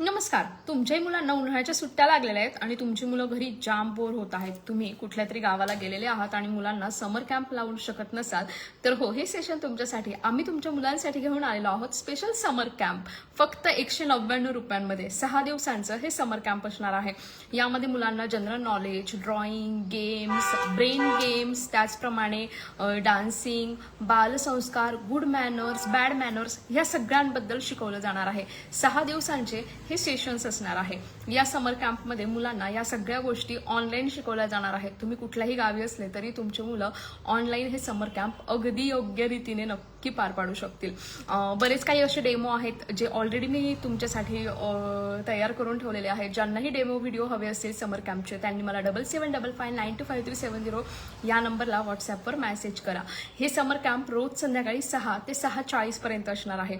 नमस्कार. तुमच्याही मुलांना उन्हाळ्याच्या सुट्ट्या लागलेल्या आहेत आणि तुमची मुलं घरी जाम बोर होत आहेत. तुम्ही कुठल्या तरी गावाला गेलेले आहात आणि मुलांना समर कॅम्प लावू शकत नसाल तर हो हे सेशन तुमच्यासाठी आम्ही तुमच्या मुलांसाठी घेऊन आलेलो आहोत. स्पेशल समर कॅम्प फक्त एकशे नव्याण्णव रुपयांमध्ये सहा दिवसांचं हे समर कॅम्प असणार आहे. यामध्ये मुलांना general knowledge drawing games brain games त्याचप्रमाणे डान्सिंग बालसंस्कार गुड मॅनर्स बॅड मॅनर्स ह्या सगळ्यांबद्दल शिकवलं जाणार आहे. सहा दिवसांचे हे सेशन्स असणार आहे. या समर कॅम्पमध्ये मुलांना या सगळ्या गोष्टी ऑनलाईन शिकवल्या जाणार आहेत. तुम्ही कुठल्याही गावी असले तरी तुमचे मुलं ऑनलाईन हे समर कॅम्प अगदी योग्य रीतीने नक्की पार पाडू शकतील. बरेच काही असे डेमो आहेत जे ऑलरेडी मी तुमच्यासाठी तयार करून ठेवलेले आहेत. ज्यांनाही डेमो व्हिडिओ हवे असतील समर कॅम्पचे त्यांनी मला double seven double five nine two five three seven zero या नंबरला व्हॉट्सॲपवर मॅसेज करा. हे समर कॅम्प रोज संध्याकाळी सहा ते सहा चाळीसपर्यंत असणार आहे.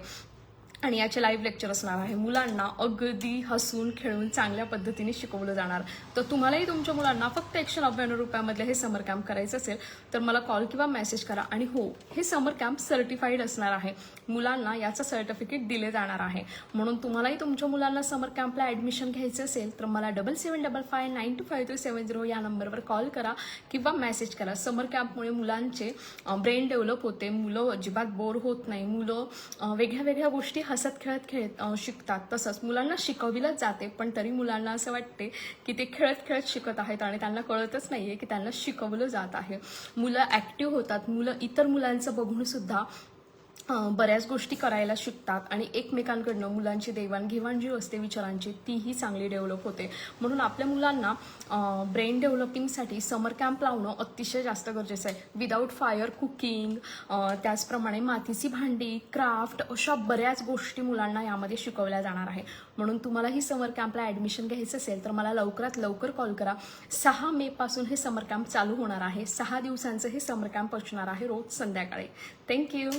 आणि याचे लाईव्ह लेक्चर असणार आहे. मुलांना अगदी हसून खेळून चांगल्या पद्धतीने शिकवलं जाणार. तर तुम्हालाही तुमच्या मुलांना फक्त एकशे नव्याण्णव रुपयामधले हे समर कॅम्प करायचं असेल तर मला कॉल किंवा मेसेज करा. आणि हो हे समर कॅम्प सर्टिफाईड असणार आहे. मुलांना याचं सर्टिफिकेट दिले जाणार आहे. म्हणून तुम्हालाही तुमच्या मुलांना समर कॅम्पला ॲडमिशन घ्यायचं असेल तर मला double seven double five nine two five three seven zero या नंबरवर कॉल करा किंवा मेसेज करा. समर कॅम्पमुळे मुलांचे ब्रेन डेव्हलप होते. मुलं अजिबात बोर होत नाही. मुलं वेगळ्या वेगळ्या गोष्टी हसत खेळत खेळत शिकतात. तसंच मुलांना शिकविलंच जाते पण तरी मुलांना असं वाटते की ते खेळत खेळत शिकत आहेत आणि त्यांना कळतच नाही आहे की त्यांना शिकवलं जात आहे. मुलं ॲक्टिव्ह होतात. मुलं इतर मुलांचं बघूनसुद्धा बऱ्याच गोष्टी करायला शिकतात आणि एकमेकांकडनं मुलांची देवाणघेवाण जी असते विचारांची तीही चांगली डेव्हलप होते. म्हणून आपल्या मुलांना ब्रेन डेव्हलपिंगसाठी समर कॅम्प लावणं अतिशय जास्त गरजेचं आहे. विदाऊट फायर कुकिंग त्याचप्रमाणे मातीची भांडी क्राफ्ट अशा बऱ्याच गोष्टी मुलांना यामध्ये शिकवल्या जाणार आहे. म्हणून तुम्हालाही समर कॅम्पला ॲडमिशन घ्यायचं असेल तर मला लवकरात लवकर कॉल करा. सहा मे पासून हे समर कॅम्प चालू होणार आहे. सहा दिवसांचं हे समर कॅम्प असणार आहे रोज संध्याकाळी. थँक्यू